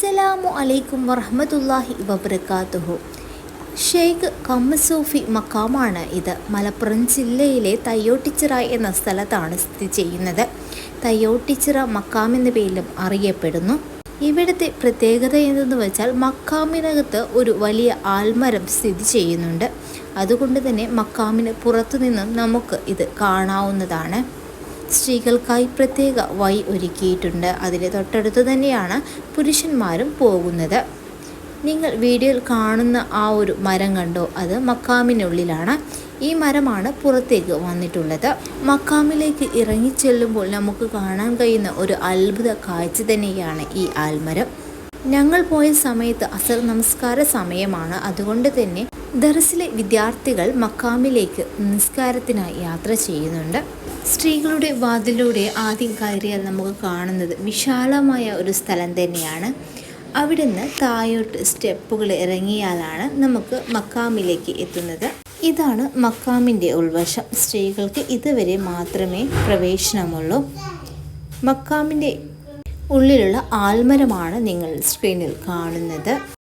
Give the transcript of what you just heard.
അസ്സലാമു അലൈക്കും വറഹമത്തല്ലാഹി വബർക്കാത്തുഹു ഷെയ്ഖ് കമ്മസൂഫി മക്കാമാണ് ഇത്. മലപ്പുറം ജില്ലയിലെ തയ്യോട്ടിച്ചിറ എന്ന സ്ഥലത്താണ് സ്ഥിതി ചെയ്യുന്നത്. തയ്യോട്ടിച്ചിറ മക്കാം എന്ന പേരിലും അറിയപ്പെടുന്നു. ഇവിടുത്തെ പ്രത്യേകത എന്തെന്ന് വെച്ചാൽ മക്കാമിനകത്ത് ഒരു വലിയ ആൽമരം സ്ഥിതി ചെയ്യുന്നുണ്ട്. അതുകൊണ്ട് തന്നെ മക്കാമിന് പുറത്തു നിന്നും നമുക്ക് ഇത് കാണാവുന്നതാണ്. സ്ത്രീകൾക്കായി പ്രത്യേക വഴി ഒരുക്കിയിട്ടുണ്ട്. അതിൽ തൊട്ടടുത്ത് തന്നെയാണ് പുരുഷന്മാരും പോകുന്നത്. നിങ്ങൾ വീഡിയോയിൽ കാണുന്ന ആ ഒരു മരം കണ്ടോ? അത് മക്കാമിനുള്ളിലാണ്. ഈ മരമാണ് പുറത്തേക്ക് വന്നിട്ടുള്ളത്. മക്കാമിലേക്ക് ഇറങ്ങിച്ചെല്ലുമ്പോൾ നമുക്ക് കാണാൻ കഴിയുന്ന ഒരു അത്ഭുത കാഴ്ച തന്നെയാണ് ഈ ആൽമരം. ഞങ്ങൾ പോയ സമയത്ത് അസർ നമസ്കാര സമയമാണ്. അതുകൊണ്ട് തന്നെ ദർസിലെ വിദ്യാർത്ഥികൾ മക്കാമിലേക്ക് നിസ്കാരത്തിനായി യാത്ര ചെയ്യുന്നുണ്ട്. സ്ത്രീകളുടെ വാതിലൂടെ ആദ്യം കയറിയാൽ നമുക്ക് കാണുന്നത് വിശാലമായ ഒരു സ്ഥലം തന്നെയാണ്. അവിടുന്ന് താഴോട്ട് സ്റ്റെപ്പുകൾ ഇറങ്ങിയാലാണ് നമുക്ക് മക്കാമിലേക്ക് എത്തുന്നത്. ഇതാണ് മക്കാമിന്റെ ഉൾവശം. സ്ത്രീകൾക്ക് ഇതുവരെ മാത്രമേ പ്രവേശനമുള്ളൂ. മക്കാമിന്റെ ഉള്ളിലുള്ള ആൽമരമാണ് നിങ്ങൾ സ്ക്രീനിൽ കാണുന്നത്.